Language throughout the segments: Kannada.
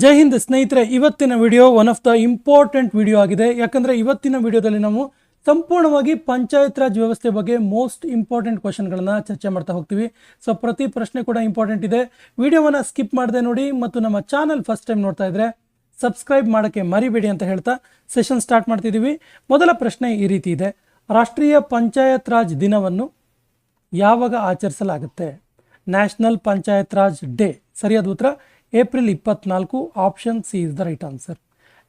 ಜೈ ಹಿಂದ್ ಸ್ನೇಹಿತರೆ, ಇವತ್ತಿನ video one of the important video ಆಗಿದೆ. ಯಾಕಂದರೆ ಇವತ್ತಿನ ವಿಡಿಯೋದಲ್ಲಿ ನಾವು ಸಂಪೂರ್ಣವಾಗಿ ಪಂಚಾಯತ್ ರಾಜ್ ವ್ಯವಸ್ಥೆ ಬಗ್ಗೆ ಮೋಸ್ಟ್ ಇಂಪಾರ್ಟೆಂಟ್ ಕ್ವಶನ್ಗಳನ್ನು ಚರ್ಚೆ ಮಾಡ್ತಾ ಹೋಗ್ತೀವಿ. ಸೊ ಪ್ರತಿ ಪ್ರಶ್ನೆ ಕೂಡ ಇಂಪಾರ್ಟೆಂಟ್ ಇದೆ. ವಿಡಿಯೋವನ್ನು ಸ್ಕಿಪ್ ಮಾಡದೆ ನೋಡಿ ಮತ್ತು ನಮ್ಮ ಚಾನಲ್ ಫಸ್ಟ್ ಟೈಮ್ ನೋಡ್ತಾ ಇದ್ರೆ ಸಬ್ಸ್ಕ್ರೈಬ್ ಮಾಡೋಕ್ಕೆ ಮರಿಬೇಡಿ ಅಂತ ಹೇಳ್ತಾ ಸೆಷನ್ ಸ್ಟಾರ್ಟ್ ಮಾಡ್ತಿದ್ದೀವಿ. ಮೊದಲ ಪ್ರಶ್ನೆ ಈ ರೀತಿ ಇದೆ. ರಾಷ್ಟ್ರೀಯ ಪಂಚಾಯತ್ ರಾಜ್ ದಿನವನ್ನು ಯಾವಾಗ ಆಚರಿಸಲಾಗುತ್ತೆ? ನ್ಯಾಷನಲ್ ಪಂಚಾಯತ್ ರಾಜ್ ಡೇ ಸರಿಯಾದ ಉತ್ತರ? ಏಪ್ರಿಲ್ ಇಪ್ಪತ್ನಾಲ್ಕು option C is the right answer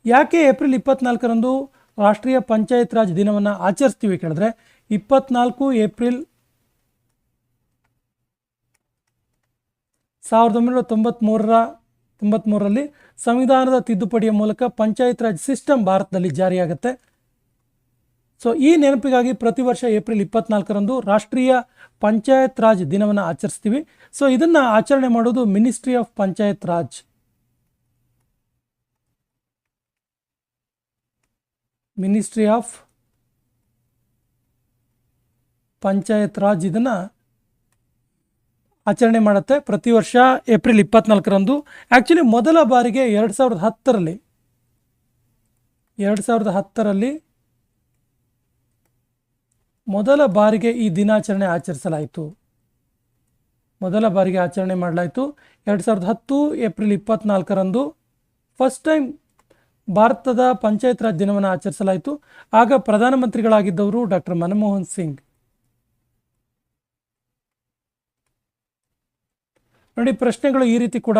ಯಾಕೆ ಏಪ್ರಿಲ್ ಇಪ್ಪತ್ನಾಲ್ಕರಂದು ರಾಷ್ಟ್ರೀಯ ಪಂಚಾಯತ್ ರಾಜ್ ದಿನವನ್ನು ಆಚರಿಸ್ತೀವಿ ಕೇಳಿದ್ರೆ ಇಪ್ಪತ್ನಾಲ್ಕು ಏಪ್ರಿಲ್ ಸಾವಿರದ ಒಂಬೈನೂರ ತೊಂಬತ್ತ್ಮೂರರ ತೊಂಬತ್ತ್ಮೂರರಲ್ಲಿ ಸಂವಿಧಾನದ ತಿದ್ದುಪಡಿಯ ಮೂಲಕ ಪಂಚಾಯತ್ ರಾಜ್ ಸಿಸ್ಟಮ್ ಭಾರತದಲ್ಲಿ ಜಾರಿಯಾಗುತ್ತೆ. ಸೊ ಈ ನೆನಪಿಗಾಗಿ ಪ್ರತಿ ವರ್ಷ ಏಪ್ರಿಲ್ ಇಪ್ಪತ್ನಾಲ್ಕರಂದು ರಾಷ್ಟ್ರೀಯ ಪಂಚಾಯತ್ ರಾಜ್ ದಿನವನ್ನು ಆಚರಿಸ್ತೀವಿ. ಸೊ ಇದನ್ನು ಆಚರಣೆ ಮಾಡೋದು ministry of panchayat raj ministry of panchayat raj ಇದನ್ನು ಆಚರಣೆ ಮಾಡುತ್ತೆ ಪ್ರತಿ ವರ್ಷ ಏಪ್ರಿಲ್ ಇಪ್ಪತ್ನಾಲ್ಕರಂದು. ಆ್ಯಕ್ಚುಲಿ ಮೊದಲ ಬಾರಿಗೆ ಎರಡು ಸಾವಿರದ ಹತ್ತರಲ್ಲಿ, ಎರಡು ಸಾವಿರದ ಹತ್ತರಲ್ಲಿ ಮೊದಲ ಬಾರಿಗೆ ಈ ದಿನಾಚರಣೆ ಆಚರಿಸಲಾಯಿತು. ಮೊದಲ ಬಾರಿಗೆ ಆಚರಣೆ ಮಾಡಲಾಯಿತು. ಎರಡು ಸಾವಿರದ ಹತ್ತು ಏಪ್ರಿಲ್ ಇಪ್ಪತ್ನಾಲ್ಕರಂದು ಫಸ್ಟ್ ಟೈಮ್ ಭಾರತದ ಪಂಚಾಯತ್ ರಾಜ್ ದಿನವನ್ನು ಆಚರಿಸಲಾಯಿತು. ಆಗ ಪ್ರಧಾನಮಂತ್ರಿಗಳಾಗಿದ್ದವರು ಡಾಕ್ಟರ್ ಮನಮೋಹನ್ ಸಿಂಗ್. ನೋಡಿ, ಪ್ರಶ್ನೆಗಳು ಈ ರೀತಿ ಕೂಡ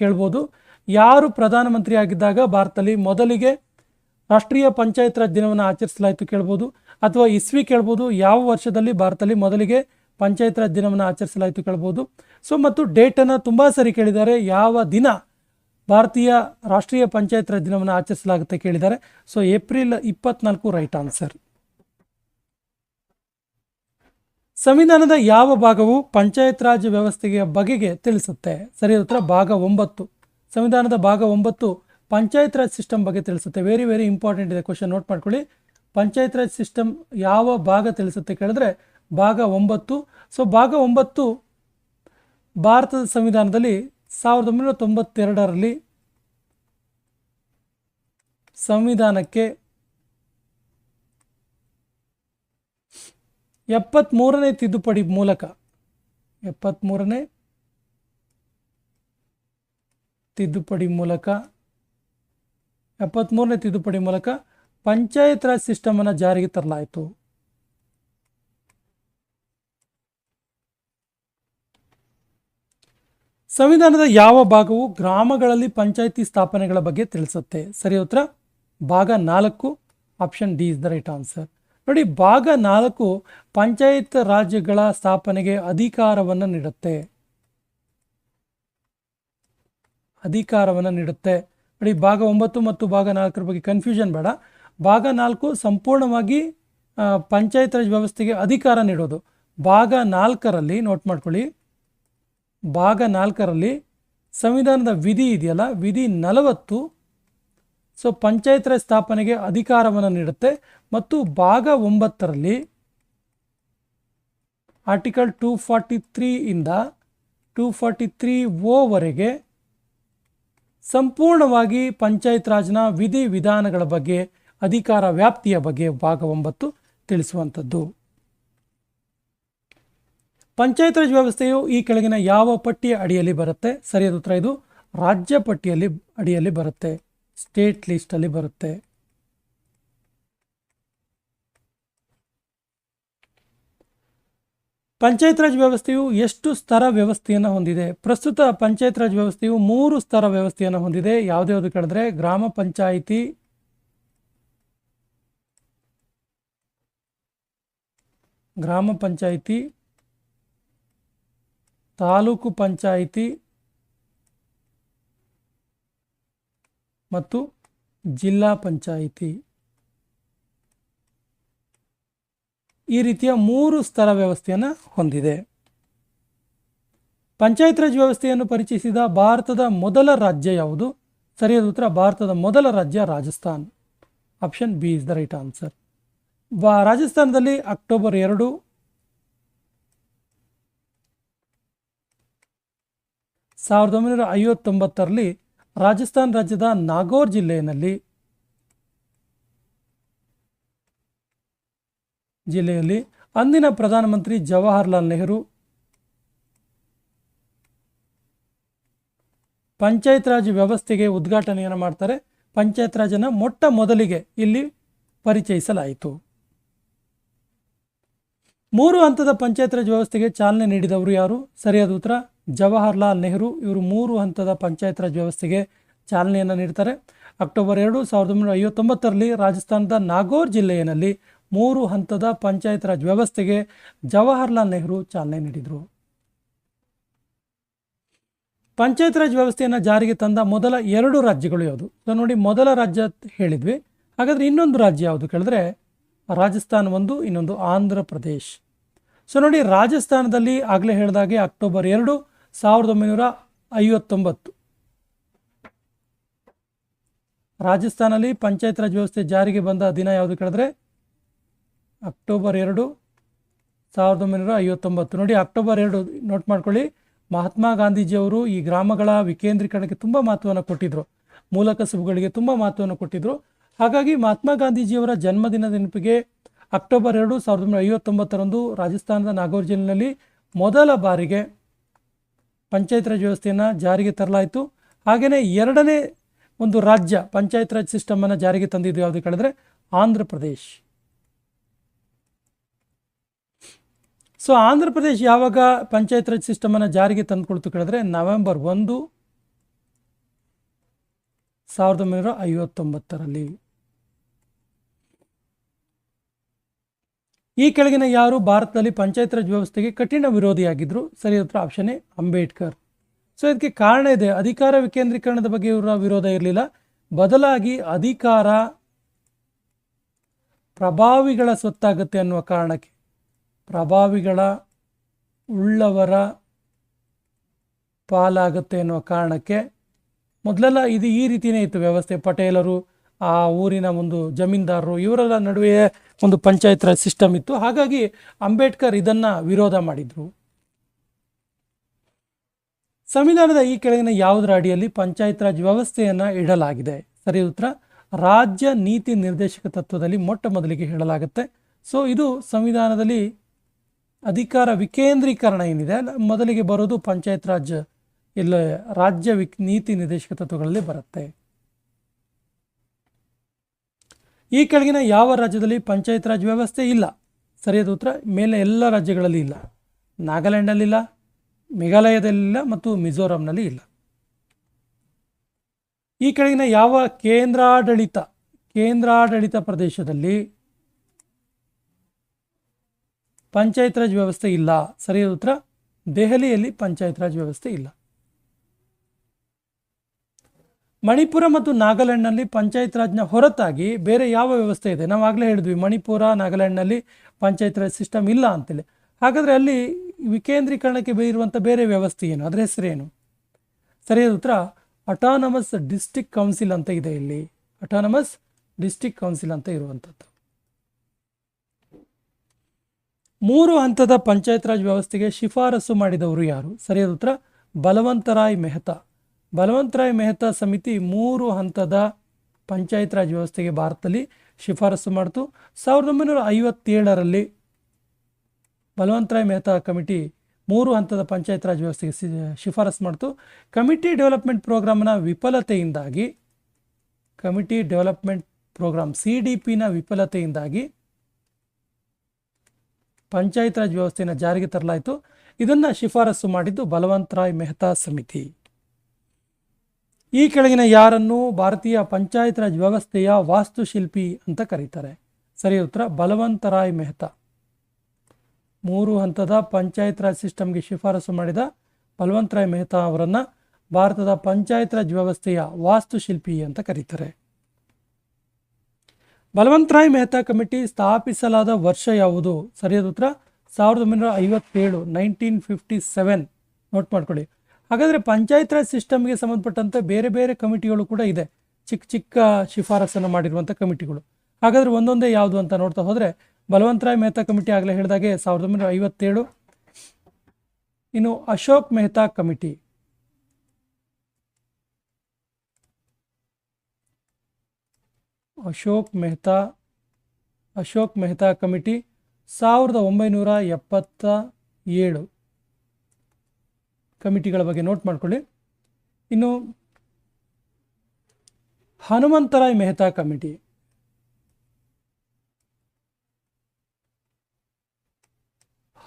ಕೇಳ್ಬೋದು. ಯಾರು ಪ್ರಧಾನಮಂತ್ರಿ ಆಗಿದ್ದಾಗ ಭಾರತದಲ್ಲಿ ಮೊದಲಿಗೆ ರಾಷ್ಟ್ರೀಯ ಪಂಚಾಯತ್ ರಾಜ್ ದಿನವನ್ನು ಆಚರಿಸಲಾಯಿತು ಕೇಳ್ಬೋದು. ಅಥವಾ ಇಸ್ವಿ ಕೇಳ್ಬೋದು, ಯಾವ ವರ್ಷದಲ್ಲಿ ಭಾರತದಲ್ಲಿ ಮೊದಲಿಗೆ ಪಂಚಾಯತ್ ರಾಜ್ ದಿನವನ್ನು ಆಚರಿಸಲಾಯಿತು ಕೇಳ್ಬೋದು. ಸೊ ಮತ್ತು ಡೇಟನ್ನು ತುಂಬ ಸರಿ ಕೇಳಿದ್ದಾರೆ. ಯಾವ ದಿನ ಭಾರತೀಯ ರಾಷ್ಟ್ರೀಯ ಪಂಚಾಯತ್ ರಾಜ್ ದಿನವನ್ನು ಆಚರಿಸಲಾಗುತ್ತೆ ಕೇಳಿದ್ದಾರೆ. ಸೊ ಏಪ್ರಿಲ್ ಇಪ್ಪತ್ನಾಲ್ಕು ರೈಟ್ ಆನ್ಸರ್ ಸಂವಿಧಾನದ ಯಾವ ಭಾಗವು ಪಂಚಾಯತ್ ರಾಜ್ ವ್ಯವಸ್ಥೆಯ ಬಗೆಗೆ ತಿಳಿಸುತ್ತೆ? ಸರಿ ಉತ್ತರ ಭಾಗ ಒಂಬತ್ತು. ಸಂವಿಧಾನದ ಭಾಗ ಒಂಬತ್ತು ಪಂಚಾಯತ್ ರಾಜ್ ಸಿಸ್ಟಮ್ ಬಗ್ಗೆ ತಿಳಿಸುತ್ತೆ. ವೆರಿ ವೆರಿ ಇಂಪಾರ್ಟೆಂಟ್ ಇದೆ. ಕ್ವಶನ್ ನೋಟ್ ಮಾಡ್ಕೊಳ್ಳಿ. ಪಂಚಾಯತ್ ರಾಜ್ ಸಿಸ್ಟಮ್ ಯಾವ ಭಾಗ ತಿಳಿಸುತ್ತೆ ಕೇಳಿದ್ರೆ ಭಾಗ ಒಂಬತ್ತು. ಸೊ ಭಾಗ ಒಂಬತ್ತು ಭಾರತದ ಸಂವಿಧಾನದಲ್ಲಿ ಸಾವಿರದ ಒಂಬೈನೂರ ತೊಂಬತ್ತೆರಡರಲ್ಲಿ ಸಂವಿಧಾನಕ್ಕೆ ಎಪ್ಪತ್ತ್ಮೂರನೇ ತಿದ್ದುಪಡಿ ಮೂಲಕ ಎಪ್ಪತ್ತ್ಮೂರನೇ ತಿದ್ದುಪಡಿ ಮೂಲಕ ಎಪ್ಪತ್ತ್ಮೂರನೇ ತಿದ್ದುಪಡಿ ಮೂಲಕ ಪಂಚಾಯತ್ ರಾಜ್ ಸಿಸ್ಟಮನ್ನು ಜಾರಿಗೆ ತರಲಾಯಿತು. ಸಂವಿಧಾನದ ಯಾವ ಭಾಗವು ಗ್ರಾಮಗಳಲ್ಲಿ ಪಂಚಾಯಿತಿ ಸ್ಥಾಪನೆಗಳ ಬಗ್ಗೆ ತಿಳಿಸುತ್ತೆ? ಸರಿ, ಉತ್ತರ, ಭಾಗ ನಾಲ್ಕು option D is the right answer ನೋಡಿ, ಭಾಗ ನಾಲ್ಕು ಪಂಚಾಯತ್ ರಾಜ್ಯಗಳ ಸ್ಥಾಪನೆಗೆ ಅಧಿಕಾರವನ್ನು ನೀಡುತ್ತೆ. ಅಧಿಕಾರವನ್ನು ನೀಡುತ್ತೆ. ನೋಡಿ, ಭಾಗ ಒಂಬತ್ತು ಮತ್ತು ಭಾಗ ನಾಲ್ಕರ ಬಗ್ಗೆ ಕನ್ಫ್ಯೂಷನ್ ಬೇಡ. ಭಾಗ ನಾಲ್ಕು ಸಂಪೂರ್ಣವಾಗಿ ಪಂಚಾಯತ್ ರಾಜ್ ವ್ಯವಸ್ಥೆಗೆ ಅಧಿಕಾರ ನೀಡೋದು. ಭಾಗ ನಾಲ್ಕರಲ್ಲಿ ನೋಟ್ ಮಾಡ್ಕೊಳ್ಳಿ. ಭಾಗ ನಾಲ್ಕರಲ್ಲಿ ಸಂವಿಧಾನದ ವಿಧಿ ಇದೆಯಲ್ಲ, ವಿಧಿ ನಲವತ್ತು. ಸೊ ಪಂಚಾಯತ್ ರಾಜ್ ಸ್ಥಾಪನೆಗೆ ಅಧಿಕಾರವನ್ನು ನೀಡುತ್ತೆ. ಮತ್ತು ಭಾಗ ಒಂಬತ್ತರಲ್ಲಿ ಆರ್ಟಿಕಲ್ ಟೂ ಫಾರ್ಟಿ ತ್ರೀ ಇಂದ ಟೂ ಫಾರ್ಟಿ ತ್ರೀ ಓವರೆಗೆ ಸಂಪೂರ್ಣವಾಗಿ ಪಂಚಾಯತ್ ರಾಜ್ನ ವಿಧಿ ವಿಧಾನಗಳ ಬಗ್ಗೆ ಅಧಿಕಾರ ವ್ಯಾಪ್ತಿಯ ಬಗ್ಗೆ ಭಾಗ ಒಂಬತ್ತು ತಿಳಿಸುವಂಥದ್ದು. ಪಂಚಾಯತ್ ರಾಜ್ ವ್ಯವಸ್ಥೆಯು ಈ ಕೆಳಗಿನ ಯಾವ ಪಟ್ಟಿಯ ಅಡಿಯಲ್ಲಿ ಬರುತ್ತೆ? ಸರಿಯಾದ ಉತ್ತರ ಇದು ರಾಜ್ಯ ಪಟ್ಟಿಯಲ್ಲಿ ಅಡಿಯಲ್ಲಿ ಬರುತ್ತೆ. ಸ್ಟೇಟ್ ಲಿಸ್ಟಲ್ಲಿ ಬರುತ್ತೆ. ಪಂಚಾಯತ್ ರಾಜ್ ವ್ಯವಸ್ಥೆಯು ಎಷ್ಟು ಸ್ತರ ವ್ಯವಸ್ಥೆಯನ್ನು ಹೊಂದಿದೆ? ಪ್ರಸ್ತುತ ಪಂಚಾಯತ್ ರಾಜ್ ವ್ಯವಸ್ಥೆಯು ಮೂರು ಸ್ತರ ವ್ಯವಸ್ಥೆಯನ್ನು ಹೊಂದಿದೆ. ಯಾವುದ್ಯಾವುದು ಕೇಳಿದ್ರೆ ಗ್ರಾಮ ಪಂಚಾಯಿತಿ ಗ್ರಾಮ ಪಂಚಾಯಿತಿ, ತಾಲೂಕು ಪಂಚಾಯಿತಿ ಮತ್ತು ಜಿಲ್ಲಾ ಪಂಚಾಯಿತಿ. ಈ ರೀತಿಯ ಮೂರು ಸ್ತರ ವ್ಯವಸ್ಥೆಯನ್ನು ಹೊಂದಿದೆ. ಪಂಚಾಯತ್ ರಾಜ್ ವ್ಯವಸ್ಥೆಯನ್ನು ಪರಿಚಯಿಸಿದ ಭಾರತದ ಮೊದಲ ರಾಜ್ಯ ಯಾವುದು? ಸರಿಯಾದ ಉತ್ತರ, ಭಾರತದ ಮೊದಲ ರಾಜ್ಯ Rajasthan. Option B is the right answer ಬಾ ರಾಜಸ್ಥಾನದಲ್ಲಿ ಅಕ್ಟೋಬರ್ ಎರಡು. ಸಾವಿರದ ಒಂಬೈನೂರ ಐವತ್ತೊಂಬತ್ತರಲ್ಲಿ ರಾಜಸ್ಥಾನ್ ರಾಜ್ಯದ ನಾಗೋರ್ ಜಿಲ್ಲೆಯಲ್ಲಿ ಜಿಲ್ಲೆಯಲ್ಲಿ ಅಂದಿನ ಪ್ರಧಾನಮಂತ್ರಿ ಜವಾಹರ್ಲಾಲ್ ನೆಹರು ಪಂಚಾಯತ್ ರಾಜ್ ವ್ಯವಸ್ಥೆಗೆ ಉದ್ಘಾಟನೆಯನ್ನು ಮಾಡ್ತಾರೆ. ಪಂಚಾಯತ್ ರಾಜನ ಮೊಟ್ಟ ಮೊದಲಿಗೆ ಇಲ್ಲಿ ಪರಿಚಯಿಸಲಾಯಿತು. ಮೂರು ಹಂತದ ಪಂಚಾಯತ್ ರಾಜ್ ವ್ಯವಸ್ಥೆಗೆ ಚಾಲನೆ ನೀಡಿದವರು ಯಾರು? ಸರಿಯಾದ ಉತ್ತರ, ಜವಾಹರ್ಲಾಲ್ ನೆಹರು. ಇವರು ಮೂರು ಹಂತದ ಪಂಚಾಯತ್ ರಾಜ್ ವ್ಯವಸ್ಥೆಗೆ ಚಾಲನೆಯನ್ನು ನೀಡ್ತಾರೆ. ಅಕ್ಟೋಬರ್ ಎರಡು ಸಾವಿರದ ಒಂಬೈನೂರ ಐವತ್ತೊಂಬತ್ತರಲ್ಲಿ ರಾಜಸ್ಥಾನದ ನಾಗೋರ್ ಜಿಲ್ಲೆಯಲ್ಲಿ ಮೂರು ಹಂತದ ಪಂಚಾಯತ್ ರಾಜ್ ವ್ಯವಸ್ಥೆಗೆ ಜವಾಹರ್ಲಾಲ್ ನೆಹರು ಚಾಲನೆ ನೀಡಿದರು. ಪಂಚಾಯತ್ ರಾಜ್ ವ್ಯವಸ್ಥೆಯನ್ನು ಜಾರಿಗೆ ತಂದ ಮೊದಲ ಎರಡು ರಾಜ್ಯಗಳು ಯಾವುದು? ಸೊ ನೋಡಿ, ಮೊದಲ ರಾಜ್ಯ ಹೇಳಿದ್ವಿ. ಹಾಗಾದರೆ ಇನ್ನೊಂದು ರಾಜ್ಯ ಯಾವುದು ಕೇಳಿದ್ರೆ, ರಾಜಸ್ಥಾನ ಒಂದು, ಇನ್ನೊಂದು ಆಂಧ್ರ ಪ್ರದೇಶ್. ಸೊ ನೋಡಿ, ರಾಜಸ್ಥಾನದಲ್ಲಿ ಆಗಲೇ ಹೇಳಿದಾಗೆ ಅಕ್ಟೋಬರ್ ಎರಡು, ಸಾವಿರದ ಒಂಬೈನೂರ ಐವತ್ತೊಂಬತ್ತು. ರಾಜಸ್ಥಾನಲ್ಲಿ ಪಂಚಾಯತ್ ರಾಜ್ ವ್ಯವಸ್ಥೆ ಜಾರಿಗೆ ಬಂದ ದಿನ ಯಾವುದು ಕೇಳಿದ್ರೆ? ಅಕ್ಟೋಬರ್ ಎರಡು, ಸಾವಿರದ ಒಂಬೈನೂರ ಐವತ್ತೊಂಬತ್ತು. ನೋಡಿ, ಅಕ್ಟೋಬರ್ ಎರಡು, ನೋಟ್ ಮಾಡ್ಕೊಳ್ಳಿ. ಮಹಾತ್ಮ ಗಾಂಧೀಜಿಯವರು ಈ ಗ್ರಾಮಗಳ ವಿಕೇಂದ್ರೀಕರಣಕ್ಕೆ ತುಂಬ ಮಹತ್ವವನ್ನು ಕೊಟ್ಟಿದ್ದರು ಮೂಲ ಕಸುಬುಗಳಿಗೆ ತುಂಬ ಮಹತ್ವವನ್ನು ಕೊಟ್ಟಿದ್ದರು ಹಾಗಾಗಿ ಮಹಾತ್ಮ ಗಾಂಧೀಜಿಯವರ ಜನ್ಮದಿನದ ನೆನಪಿಗೆ ಅಕ್ಟೋಬರ್ ಎರಡು ಸಾವಿರದ ಒಂಬೈನೂರ ಐವತ್ತೊಂಬತ್ತರಂದು ರಾಜಸ್ಥಾನದ ನಾಗೋರ್ ಜಿಲ್ಲೆಯಲ್ಲಿ ಮೊದಲ ಬಾರಿಗೆ ಪಂಚಾಯತ್ ರಾಜ್ ವ್ಯವಸ್ಥೆಯನ್ನು ಜಾರಿಗೆ ತರಲಾಯಿತು. ಹಾಗೆಯೇ ಎರಡನೇ ಒಂದು ರಾಜ್ಯ ಪಂಚಾಯತ್ ರಾಜ್ ಸಿಸ್ಟಮನ್ನು ಜಾರಿಗೆ ತಂದಿದ್ದು ಯಾವುದು ಕೇಳಿದ್ರೆ ಆಂಧ್ರ ಪ್ರದೇಶ್. ಸೊ ಆಂಧ್ರ ಪ್ರದೇಶ್ ಯಾವಾಗ ಪಂಚಾಯತ್ ರಾಜ್ ಸಿಸ್ಟಮನ್ನು ಜಾರಿಗೆ ತಂದುಕೊಳ್ತು ಕೇಳಿದ್ರೆ ನವೆಂಬರ್ ಒಂದು ಸಾವಿರದ ಒಂಬೈನೂರ ಐವತ್ತೊಂಬತ್ತರಲ್ಲಿ. ಈ ಕೆಳಗಿನ ಯಾರು ಭಾರತದಲ್ಲಿ ಪಂಚಾಯತ್ ರಾಜ್ ವ್ಯವಸ್ಥೆಗೆ ಕಠಿಣ ವಿರೋಧಿಯಾಗಿದ್ದರು ಸರಿ ಉತ್ತರ ಆಪ್ಷನ್ ಎ, ಅಂಬೇಡ್ಕರ್. ಸೊ ಇದಕ್ಕೆ ಕಾರಣ ಇದೆ. ಅಧಿಕಾರ ವಿಕೇಂದ್ರೀಕರಣದ ಬಗ್ಗೆ ಇವರ ವಿರೋಧ ಇರಲಿಲ್ಲ. ಬದಲಾಗಿ ಅಧಿಕಾರ ಪ್ರಭಾವಿಗಳ ಸ್ವತ್ತಾಗುತ್ತೆ ಅನ್ನುವ ಕಾರಣಕ್ಕೆ. ಪ್ರಭಾವಿಗಳ ಉಳ್ಳವರ ಪಾಲಾಗುತ್ತೆ ಅನ್ನುವ ಕಾರಣಕ್ಕೆ. ಮೊದಲೆಲ್ಲ ಇದು ಈ ರೀತಿಯೇ ಇತ್ತು ವ್ಯವಸ್ಥೆ. ಪಟೇಲರು ಆ ಊರಿನ ಒಂದು ಜಮೀನ್ದಾರರು, ಇವರೆಲ್ಲ ನಡುವೆ ಒಂದು ಪಂಚಾಯತ್ ರಾಜ್ ಸಿಸ್ಟಮ್ ಇತ್ತು. ಹಾಗಾಗಿ ಅಂಬೇಡ್ಕರ್ ಇದನ್ನು ವಿರೋಧ ಮಾಡಿದರು. ಸಂವಿಧಾನದ ಈ ಕೆಳಗಿನ ಯಾವುದರ ಅಡಿಯಲ್ಲಿ ಪಂಚಾಯತ್ ರಾಜ್ ವ್ಯವಸ್ಥೆಯನ್ನು ಇಡಲಾಗಿದೆ. ಸರಿ ಉತ್ತರ, ರಾಜ್ಯ ನೀತಿ ನಿರ್ದೇಶಕ ತತ್ವದಲ್ಲಿ ಮೊಟ್ಟ ಮೊದಲಿಗೆ ಹೇಳಲಾಗುತ್ತೆ. ಸೊ ಇದು ಸಂವಿಧಾನದಲ್ಲಿ ಅಧಿಕಾರ ವಿಕೇಂದ್ರೀಕರಣ ಏನಿದೆ ಮೊದಲಿಗೆ ಬರೋದು ಪಂಚಾಯತ್ ರಾಜ್, ಇಲ್ಲ, ರಾಜ್ಯ ವಿಕ್, ನೀತಿ ನಿರ್ದೇಶಕ ತತ್ವಗಳಲ್ಲಿ ಬರುತ್ತೆ. ಈ ಕೆಳಗಿನ ಯಾವ ರಾಜ್ಯದಲ್ಲಿ ಪಂಚಾಯತ್ ರಾಜ್ ವ್ಯವಸ್ಥೆ ಇಲ್ಲ? ಸರಿಯಾದ ಉತ್ತರ, ಮೇಲೆ ಎಲ್ಲ ರಾಜ್ಯಗಳಲ್ಲಿ ಇಲ್ಲ. ನಾಗಾಲ್ಯಾಂಡಲ್ಲಿಲ್ಲ ಮೇಘಾಲಯದಲ್ಲಿಲ್ಲ ಮತ್ತು ಮಿಜೋರಾಂನಲ್ಲಿ ಇಲ್ಲ. ಈ ಕೆಳಗಿನ ಯಾವ ಕೇಂದ್ರಾಡಳಿತ ಕೇಂದ್ರಾಡಳಿತ ಪ್ರದೇಶದಲ್ಲಿ ಪಂಚಾಯತ್ ರಾಜ್ ವ್ಯವಸ್ಥೆ ಇಲ್ಲ? ಸರಿಯಾದ ಉತ್ತರ, ದೆಹಲಿಯಲ್ಲಿ ಪಂಚಾಯತ್ ರಾಜ್ ವ್ಯವಸ್ಥೆ ಇಲ್ಲ. ಮಣಿಪುರ ಮತ್ತು ನಾಗಾಲ್ಯಾಂಡ್ನಲ್ಲಿ ಪಂಚಾಯತ್ ರಾಜ್ನ ಹೊರತಾಗಿ ಬೇರೆ ಯಾವ ವ್ಯವಸ್ಥೆ ಇದೆ? ನಾವು ಆಗಲೇ ಹೇಳಿದ್ವಿ, ಮಣಿಪುರ, ನಾಗಾಲ್ಯಾಂಡ್ನಲ್ಲಿ ಪಂಚಾಯತ್ ರಾಜ್ ಸಿಸ್ಟಮ್ ಇಲ್ಲ ಅಂತೇಳಿ. ಹಾಗಾದರೆ ಅಲ್ಲಿ ವಿಕೇಂದ್ರೀಕರಣಕ್ಕೆ ಇರುವಂಥ ಬೇರೆ ವ್ಯವಸ್ಥೆ ಏನು? ಅದರ ಹೆಸರೇನು? ಸರಿಯಾದ ಉತ್ತರ ಅಟಾನಮಸ್ ಡಿಸ್ಟಿಕ್ ಕೌನ್ಸಿಲ್ ಅಂತ ಇದೆ ಇಲ್ಲಿ. ಅಟಾನಮಸ್ ಡಿಸ್ಟಿಕ್ ಕೌನ್ಸಿಲ್ ಅಂತ ಇರುವಂಥದ್ದು ಮೂರು ಹಂತದ ಪಂಚಾಯತ್ ರಾಜ್ ವ್ಯವಸ್ಥೆಗೆ ಶಿಫಾರಸು ಮಾಡಿದವರು ಯಾರು? ಸರಿಯಾದ ಉತ್ತರ, ಬಲವಂತರಾಯ್ ಮೆಹ್ತಾ. ಬಲವಂತರಾಯ್ ಮೆಹ್ತಾ ಸಮಿತಿ ಮೂರು ಹಂತದ ಪಂಚಾಯತ್ ರಾಜ್ ವ್ಯವಸ್ಥೆಗೆ ಭಾರತದಲ್ಲಿ ಶಿಫಾರಸು ಮಾಡಿತು. ಸಾವಿರದ ಒಂಬೈನೂರ ಐವತ್ತೇಳರಲ್ಲಿ ಬಲವಂತರಾಯ್ ಮೆಹ್ತಾ ಕಮಿಟಿ ಮೂರು ಹಂತದ ಪಂಚಾಯತ್ ರಾಜ್ ವ್ಯವಸ್ಥೆಗೆ ಶಿಫಾರಸು ಮಾಡಿತು. ಕಮಿಟಿ ಡೆವಲಪ್ಮೆಂಟ್ ಪ್ರೋಗ್ರಾಮ್ನ ವಿಫಲತೆಯಿಂದಾಗಿ, committee development programme C D ಪಿನ ವಿಫಲತೆಯಿಂದಾಗಿ ಪಂಚಾಯತ್ ರಾಜ್ ವ್ಯವಸ್ಥೆಯನ್ನು ಜಾರಿಗೆ ತರಲಾಯಿತು. ಇದನ್ನು ಶಿಫಾರಸು ಮಾಡಿದ್ದು ಬಲವಂತರಾಯ್ ಮೆಹ್ತಾ ಸಮಿತಿ. ಈ ಕೆಳಗಿನ ಯಾರನ್ನು ಭಾರತೀಯ ಪಂಚಾಯತ್ ರಾಜ್ ವ್ಯವಸ್ಥೆಯ ವಾಸ್ತುಶಿಲ್ಪಿ ಅಂತ ಕರೀತಾರೆ. ಸರಿ, ಉತ್ತರ ಬಲವಂತರಾಯ್ ಮೆಹ್ತಾ. ಮೂರು ಹಂತದ ಪಂಚಾಯತ್ ರಾಜ್ ಸಿಸ್ಟಮ್ಗೆ ಶಿಫಾರಸು ಮಾಡಿದ ಬಲವಂತರಾಯ್ ಮೆಹ್ತಾ ಅವರನ್ನು ಭಾರತದ ಪಂಚಾಯತ್ ರಾಜ್ ವ್ಯವಸ್ಥೆಯ ವಾಸ್ತುಶಿಲ್ಪಿ ಅಂತ ಕರೀತಾರೆ. ಬಲವಂತರಾಯ್ ಮೆಹ್ತಾ ಕಮಿಟಿ ಸ್ಥಾಪಿಸಲಾದ ವರ್ಷ ಯಾವುದು? ಸರಿಯಾದ ಉತ್ತರ, ಸಾವಿರದ ಒಂಬೈನೂರ ಐವತ್ತೇಳು ನೈನ್ಟೀನ್ ಫಿಫ್ಟಿ ಸೆವೆನ್ ನೋಟ್ ಮಾಡ್ಕೊಳ್ಳಿ. ಹಾಗಾದರೆ ಪಂಚಾಯತ್ ರಾಜ್ ಸಿಸ್ಟಮ್ಗೆ ಸಂಬಂಧಪಟ್ಟಂತೆ ಬೇರೆ ಬೇರೆ ಕಮಿಟಿಗಳು ಕೂಡ ಇದೆ. ಚಿಕ್ಕ ಚಿಕ್ಕ ಶಿಫಾರಸನ್ನು ಮಾಡಿರುವಂಥ ಕಮಿಟಿಗಳು. ಹಾಗಾದರೆ ಒಂದೊಂದೇ ಯಾವುದು ಅಂತ ನೋಡ್ತಾ ಹೋದರೆ ಬಲವಂತರಾಯ್ ಮೆಹ್ತಾ ಕಮಿಟಿ ಆಗಲೇ ಹೇಳಿದಾಗೆ ಸಾವಿರದ ಒಂಬೈನೂರ ಐವತ್ತೇಳು. ಇನ್ನು ಅಶೋಕ್ ಮೆಹ್ತಾ ಕಮಿಟಿ. ಅಶೋಕ್ ಮೆಹ್ತಾ ಅಶೋಕ್ ಮೆಹ್ತಾ ಕಮಿಟಿ ಸಾವಿರದ ಒಂಬೈನೂರ ಎಪ್ಪತ್ತ ಏಳು. ಕಮಿಟಿಗಳ ಬಗ್ಗೆ ನೋಟ್ ಮಾಡ್ಕೊಳ್ಳಿ. ಇನ್ನು Hanumantharai Mehta committee.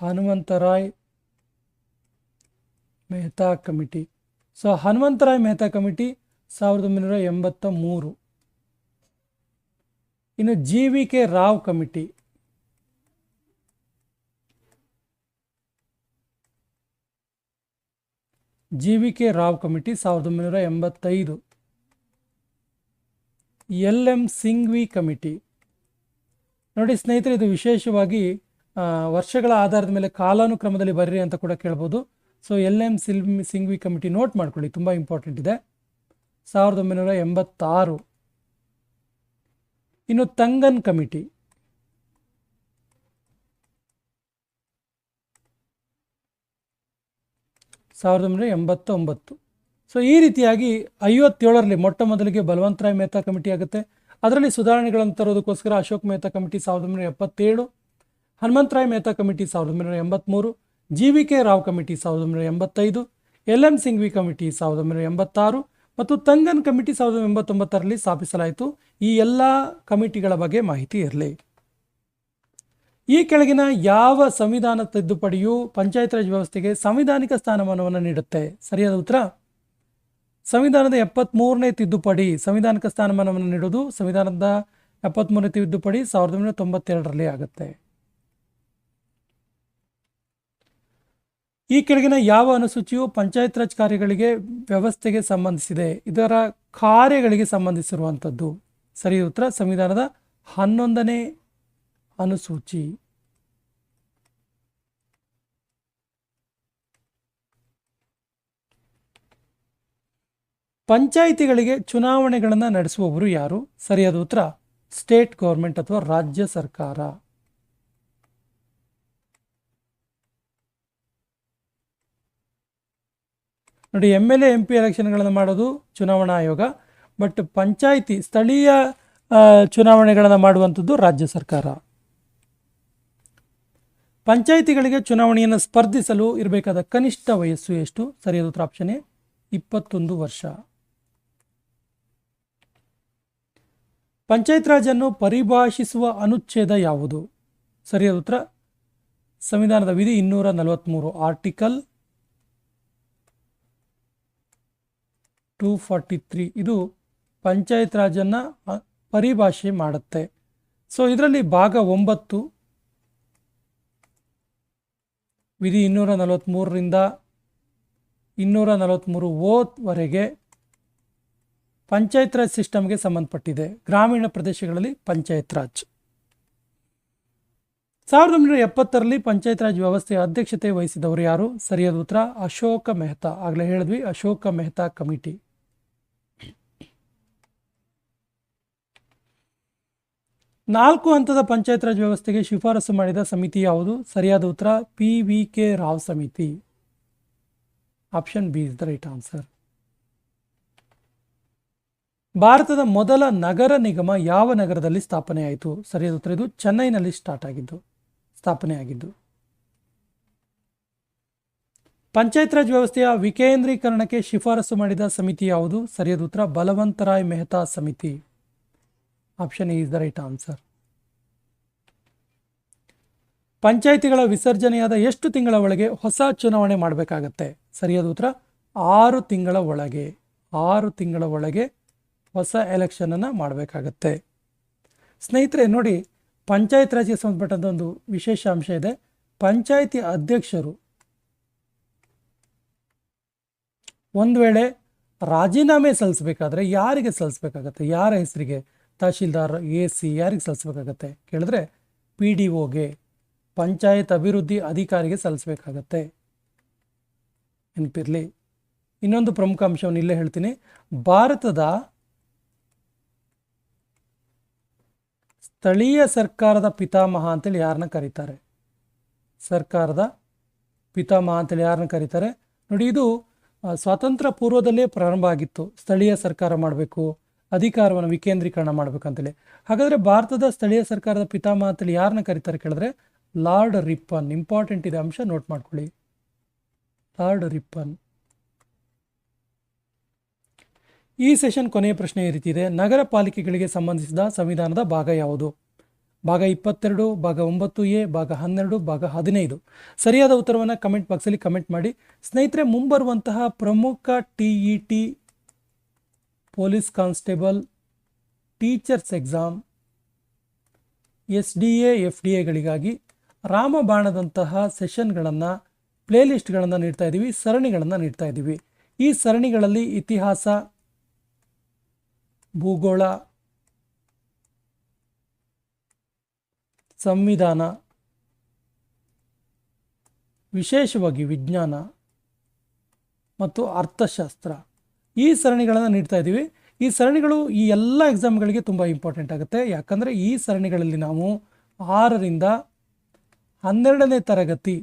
Hanumantharai Mehta committee. So Hanumantharai Mehta committee ಸಾವಿರದ ಒಂಬೈನೂರ ಎಂಬತ್ತ ಮೂರು. ಇನ್ನು G V K Rao committee. G V K Rao committee ಸಾವಿರದ ಒಂಬೈನೂರ ಎಂಬತ್ತೈದು. L M Singhvi committee. ನೋಡಿ ಸ್ನೇಹಿತರೆ, ಇದು ವಿಶೇಷವಾಗಿ ವರ್ಷಗಳ ಆಧಾರದ ಮೇಲೆ ಕಾಲಾನುಕ್ರಮದಲ್ಲಿ ಬರ್ರಿ ಅಂತ ಕೂಡ ಕೇಳ್ಬೋದು. ಸೊ, ಎಲ್ ಎಂ ಸಿಲ್, ಸಿಂಘ್ವಿ ಕಮಿಟಿ ನೋಟ್ ಮಾಡ್ಕೊಳ್ಳಿ, ತುಂಬ ಇಂಪಾರ್ಟೆಂಟ್ ಇದೆ. ಸಾವಿರದ ಒಂಬೈನೂರ ಎಂಬತ್ತಾರು. ಇನ್ನು ತಂಗನ್ ಕಮಿಟಿ. ಸಾವಿರದ ಒಂಬೈನೂರ ಎಂಬತ್ತೊಂಬತ್ತು. ಸೊ ಈ ರೀತಿಯಾಗಿ ಐವತ್ತೇಳರಲ್ಲಿ ಮೊಟ್ಟ ಮೊದಲಿಗೆ ಬಲವಂತರಾಯ್ ಮೆಹ್ತಾ ಕಮಿಟಿ ಆಗುತ್ತೆ. ಅದರಲ್ಲಿ ಸುಧಾರಣೆಗಳನ್ನು ತರೋದಕ್ಕೋಸ್ಕರ ಅಶೋಕ್ ಮೆಹ್ತಾ ಕಮಿಟಿ ಸಾವಿರದ ಒಂಬೈನೂರ ಎಪ್ಪತ್ತೇಳು, ಹನುಮಂತರಾಯ್ ಮೆಹ್ತಾ ಕಮಿಟಿ ಸಾವಿರದ ಒಂಬೈನೂರ ಎಂಬತ್ತ್ಮೂರು G V K Rao committee ಸಾವಿರದ ಒಂಬೈನೂರ ಎಂಬತ್ತೈದು, ಎಲ್ ಎಂ ಸಿಂಘ್ವಿ ಕಮಿಟಿ ಸಾವಿರದ ಒಂಬೈನೂರ ಎಂಬತ್ತಾರು ಮತ್ತು ತಂಗನ್ ಕಮಿಟಿ ಸಾವಿರದ ಎಂಬತ್ತೊಂಬತ್ತರಲ್ಲಿ ಸ್ಥಾಪಿಸಲಾಯಿತು. ಈ ಎಲ್ಲ ಕಮಿಟಿಗಳ ಬಗ್ಗೆ ಮಾಹಿತಿ ಇರಲಿ. ಈ ಕೆಳಗಿನ ಯಾವ ಸಂವಿಧಾನ ತಿದ್ದುಪಡಿಯು ಪಂಚಾಯತ್ ರಾಜ್ ವ್ಯವಸ್ಥೆಗೆ ಸಂವಿಧಾನಿಕ ಸ್ಥಾನಮಾನವನ್ನು ನೀಡುತ್ತೆ? ಸರಿಯಾದ ಉತ್ತರ? ಸಂವಿಧಾನದ ಎಪ್ಪತ್ತ್ಮೂರನೇ ತಿದ್ದುಪಡಿ ಸಂವಿಧಾನಿಕ ಸ್ಥಾನಮಾನವನ್ನು ನೀಡುವುದು ಸಂವಿಧಾನದ ಎಪ್ಪತ್ತ್ಮೂರನೇ ತಿದ್ದುಪಡಿ ಸಾವಿರದ ಒಂಬೈನೂರ ತೊಂಬತ್ತೆರಡರಲ್ಲಿ ಆಗುತ್ತೆ. ಈ ಕೆಳಗಿನ ಯಾವ ಅನುಸೂಚಿಯು ಪಂಚಾಯತ್ ರಾಜ್ ಕಾರ್ಯಗಳಿಗೆ ವ್ಯವಸ್ಥೆಗೆ ಸಂಬಂಧಿಸಿದೆ? ಇದರ ಕಾರ್ಯಗಳಿಗೆ ಸಂಬಂಧಿಸಿರುವಂಥದ್ದು. ಸರಿ ಉತ್ತರ? ಸಂವಿಧಾನದ ಹನ್ನೊಂದನೇ ಅನುಸೂಚಿ. ಪಂಚಾಯಿತಿಗಳಿಗೆ ಚುನಾವಣೆಗಳನ್ನು ನಡೆಸುವವರು ಯಾರು? ಸರಿಯಾದ ಉತ್ತರ, ಸ್ಟೇಟ್ ಗೌರ್ಮೆಂಟ್ ಅಥವಾ ರಾಜ್ಯ ಸರ್ಕಾರ. ನೋಡಿ M L A M P ಎಲೆಕ್ಷನ್ಗಳನ್ನು ಮಾಡೋದು ಚುನಾವಣಾ ಆಯೋಗ, ಬಟ್ ಪಂಚಾಯಿತಿ ಸ್ಥಳೀಯ ಚುನಾವಣೆಗಳನ್ನು ಮಾಡುವಂಥದ್ದು ರಾಜ್ಯ ಸರ್ಕಾರ. ಪಂಚಾಯಿತಿಗಳಿಗೆ ಚುನಾವಣೆಯನ್ನು ಸ್ಪರ್ಧಿಸಲು ಇರಬೇಕಾದ ಕನಿಷ್ಠ ವಯಸ್ಸು ಎಷ್ಟು? ಸರಿಯಾದ ಉತ್ತರ ಆಪ್ಷನ್ ಎ, ಇಪ್ಪತ್ತೊಂದು ವರ್ಷ. ಪಂಚಾಯತ್ ರಾಜ್ ಅನ್ನು ಪರಿಭಾಷಿಸುವ ಅನುಚ್ಛೇದ ಯಾವುದು? ಸರಿಯಾದ ಉತ್ತರ, ಸಂವಿಧಾನದ ವಿಧಿ ಇನ್ನೂರ ನಲವತ್ತ್ಮೂರು ಆರ್ಟಿಕಲ್ ಟೂ ಫಾರ್ಟಿ ತ್ರೀ. ಇದು ಪಂಚಾಯತ್ ರಾಜನ್ನು ಪರಿಭಾಷೆ ಮಾಡುತ್ತೆ. ಸೊ, ಇದರಲ್ಲಿ ಭಾಗ ಒಂಬತ್ತು ವಿಧಿ ಇನ್ನೂರ ನಲವತ್ತ್ಮೂರರಿಂದ ಇನ್ನೂರ ನಲವತ್ತ್ಮೂರು ಓವರೆಗೆ ಪಂಚಾಯತ್ ರಾಜ್ ಸಿಸ್ಟಮ್ಗೆ ಸಂಬಂಧಪಟ್ಟಿದೆ. ಗ್ರಾಮೀಣ ಪ್ರದೇಶಗಳಲ್ಲಿ ಪಂಚಾಯತ್ ರಾಜ್. ಸಾವಿರದ ಒಂಬೈನೂರ ಎಪ್ಪತ್ತರಲ್ಲಿ ಪಂಚಾಯತ್ ರಾಜ್ ವ್ಯವಸ್ಥೆಯ ಅಧ್ಯಕ್ಷತೆ ವಹಿಸಿದವರು ಯಾರು? ಸರಿಯಾದ ಉತ್ತರ ಅಶೋಕ ಮೆಹ್ತಾ. ಆಗಲೇ ಹೇಳಿದ್ವಿ, ಅಶೋಕ ಮೆಹ್ತಾ ಕಮಿಟಿ. ನಾಲ್ಕು ಹಂತದ ಪಂಚಾಯತ್ ರಾಜ್ ವ್ಯವಸ್ಥೆಗೆ ಶಿಫಾರಸು ಮಾಡಿದ ಸಮಿತಿ ಯಾವುದು? ಸರಿಯಾದ ಉತ್ತರ ಪಿ ವಿ ಕೆ ರಾವ್ ಸಮಿತಿ. Option B is the right answer. ಭಾರತದ ಮೊದಲ ನಗರ ನಿಗಮ ಯಾವ ನಗರದಲ್ಲಿ ಸ್ಥಾಪನೆಯಾಯಿತು ಸರಿಯಾದ ಉತ್ತರ, ಇದು ಚೆನ್ನೈನಲ್ಲಿ ಸ್ಟಾರ್ಟ್ ಆಗಿದ್ದು ಸ್ಥಾಪನೆಯಾಗಿದ್ದು ಪಂಚಾಯತ್ ರಾಜ್ ವ್ಯವಸ್ಥೆಯ ವಿಕೇಂದ್ರೀಕರಣಕ್ಕೆ ಶಿಫಾರಸು ಮಾಡಿದ ಸಮಿತಿ ಯಾವುದು? ಸರಿಯಾದ ಉತ್ತರ, ಬಲವಂತರಾಯ್ ಮೆಹ್ತಾ ಸಮಿತಿ. Option A is the right answer ಪಂಚಾಯಿತಿಗಳ ವಿಸರ್ಜನೆಯಾದ ಎಷ್ಟು ತಿಂಗಳ ಒಳಗೆ ಹೊಸ ಚುನಾವಣೆ ಮಾಡಬೇಕಾಗತ್ತೆ? ಸರಿಯಾದ ಉತ್ತರ? ಆರು ತಿಂಗಳ ಒಳಗೆ. ಆರು ತಿಂಗಳ ಒಳಗೆ ಹೊಸ ಎಲೆಕ್ಷನನ್ನು ಮಾಡಬೇಕಾಗತ್ತೆ. ಸ್ನೇಹಿತರೆ, ನೋಡಿ, ಪಂಚಾಯತ್ ರಾಜ್ಗೆ ಸಂಬಂಧಪಟ್ಟಂಥ ಒಂದು ವಿಶೇಷ ಅಂಶ ಇದೆ. ಪಂಚಾಯಿತಿ ಅಧ್ಯಕ್ಷರು ಒಂದು ವೇಳೆ ರಾಜೀನಾಮೆ ಸಲ್ಲಿಸಬೇಕಾದ್ರೆ ಯಾರಿಗೆ ಸಲ್ಲಿಸಬೇಕಾಗತ್ತೆ? ಯಾರ ಹೆಸರಿಗೆ? ತಹಶೀಲ್ದಾರ್ ಎ ಸಿ ಯಾರಿಗೆ ಸಲ್ಲಿಸ್ಬೇಕಾಗತ್ತೆ? ಕೇಳಿದ್ರೆ ಪಿ ಡಿ ಒಗೆ ಪಂಚಾಯತ್ ಅಭಿವೃದ್ಧಿ ಅಧಿಕಾರಿಗೆ ಸಲ್ಲಿಸ್ಬೇಕಾಗತ್ತೆ. ನೆನಪಿರಲಿ. ಇನ್ನೊಂದು ಪ್ರಮುಖ ಅಂಶವನ್ನು ಇಲ್ಲೇ ಹೇಳ್ತೀನಿ. ಭಾರತದ ಸ್ಥಳೀಯ ಸರ್ಕಾರದ ಪಿತಾಮಹ ಅಂತೇಳಿ ಯಾರನ್ನ ಕರೀತಾರೆ? ಸರ್ಕಾರದ ಪಿತಾಮಹ ಅಂತೇಳಿ ಯಾರನ್ನ ಕರೀತಾರೆ? ನೋಡಿ, ಇದು ಸ್ವಾತಂತ್ರ್ಯ ಪೂರ್ವದಲ್ಲೇ ಪ್ರಾರಂಭ ಆಗಿತ್ತು. ಸ್ಥಳೀಯ ಸರ್ಕಾರ ಮಾಡಬೇಕು. ಅಧಿಕಾರವನ್ನು ವಿಕೇಂದ್ರೀಕರಣ ಮಾಡಬೇಕಂತೇಳಿ. ಹಾಗಾದರೆ ಭಾರತದ ಸ್ಥಳೀಯ ಸರ್ಕಾರದ ಪಿತಾಮಹ ಯಾರನ್ನ ಕರೀತಾರೆ ಕೇಳಿದ್ರೆ, ಲಾರ್ಡ್ ರಿಪ್ಪನ್. ಇಂಪಾರ್ಟೆಂಟ್ ಇದೆ ಅಂಶ ನೋಟ್ ಮಾಡ್ಕೊಳ್ಳಿ. Lord Ripon. ಈ ಸೆಷನ್ ಕೊನೆಯ ಪ್ರಶ್ನೆ ಈ ರೀತಿ ಇದೆ. ನಗರ ಪಾಲಿಕೆಗಳಿಗೆ ಸಂಬಂಧಿಸಿದ ಸಂವಿಧಾನದ ಭಾಗ ಯಾವುದು? ಭಾಗ ಇಪ್ಪತ್ತೆರಡು, ಭಾಗ ಒಂಬತ್ತು ಎ, ಭಾಗ ಹನ್ನೆರಡು, ಭಾಗ ಹದಿನೈದು. ಸರಿಯಾದ ಉತ್ತರವನ್ನು ಕಮೆಂಟ್ ಬಾಕ್ಸಲ್ಲಿ ಕಮೆಂಟ್ ಮಾಡಿ. ಸ್ನೇಹಿತರೆ, ಮುಂಬರುವಂತಹ ಪ್ರಮುಖ T E T police constable, teachers exam, S D A, F D ಎಗಳಿಗಾಗಿ ರಾಮಬಾಣದಂತಹ ಸೆಷನ್ಗಳನ್ನು, ಪ್ಲೇಲಿಸ್ಟ್ಗಳನ್ನು ನೀಡ್ತಾ ಇದ್ದೀವಿ ಸರಣಿಗಳನ್ನು ನೀಡ್ತಾ ಇದ್ದೀವಿ ಈ ಸರಣಿಗಳಲ್ಲಿ ಇತಿಹಾಸ, ಭೂಗೋಳ, ಸಂವಿಧಾನ, ವಿಶೇಷವಾಗಿ ವಿಜ್ಞಾನ ಮತ್ತು ಅರ್ಥಶಾಸ್ತ್ರ. ಈ ಸರಣಿಗಳನ್ನು ನೀಡ್ತಾ ಇದ್ದೀವಿ ಈ ಸರಣಿಗಳು ಈ ಎಲ್ಲ ಎಕ್ಸಾಮ್ಗಳಿಗೆ ತುಂಬ ಇಂಪಾರ್ಟೆಂಟ್ ಆಗುತ್ತೆ. ಯಾಕಂದರೆ ಈ ಸರಣಿಗಳಲ್ಲಿ ನಾವು ಆರರಿಂದ ಹನ್ನೆರಡನೇ ತರಗತಿ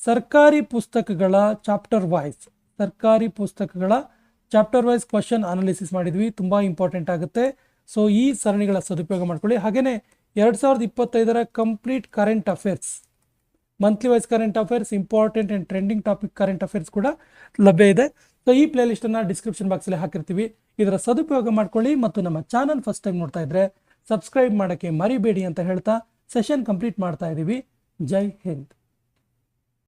ಸರ್ಕಾರಿ ಪುಸ್ತಕಗಳ ಚಾಪ್ಟರ್ ವೈಸ್ ಸರ್ಕಾರಿ ಪುಸ್ತಕಗಳ ಚಾಪ್ಟರ್ ವೈಸ್ ಕ್ವಶನ್ ಅನಾಲಿಸಿಸ್ ಮಾಡಿದ್ವಿ. ತುಂಬ ಇಂಪಾರ್ಟೆಂಟ್ ಆಗುತ್ತೆ. ಸೊ ಈ ಸರಣಿಗಳ ಸದುಪಯೋಗ ಮಾಡ್ಕೊಳ್ಳಿ. ಹಾಗೆಯೇ ಎರಡು ಸಾವಿರದ ಇಪ್ಪತ್ತೈದರ complete current affairs monthly wise current affairs important and trending topic current affairs ಕೂಡ ಲಭ್ಯ ಇದೆ. ಸೊ ಈ ಪ್ಲೇಲಿಸ್ಟನ್ನು ಡಿಸ್ಕ್ರಿಪ್ಷನ್ ಬಾಕ್ಸಲ್ಲಿ ಹಾಕಿರ್ತೀವಿ. ಇದರ ಸದುಪಯೋಗ ಮಾಡ್ಕೊಳ್ಳಿ ಮತ್ತು ನಮ್ಮ ಚಾನಲ್ ಫಸ್ಟ್ ಟೈಮ್ ನೋಡ್ತಾ ಇದ್ರೆ ಸಬ್ಸ್ಕ್ರೈಬ್ ಮಾಡೋಕ್ಕೆ ಮರಿಬೇಡಿ ಅಂತ ಹೇಳ್ತಾ ಸೆಷನ್ ಕಂಪ್ಲೀಟ್ ಮಾಡ್ತಾ ಇದ್ದೀವಿ ಜೈ ಹಿಂದ್.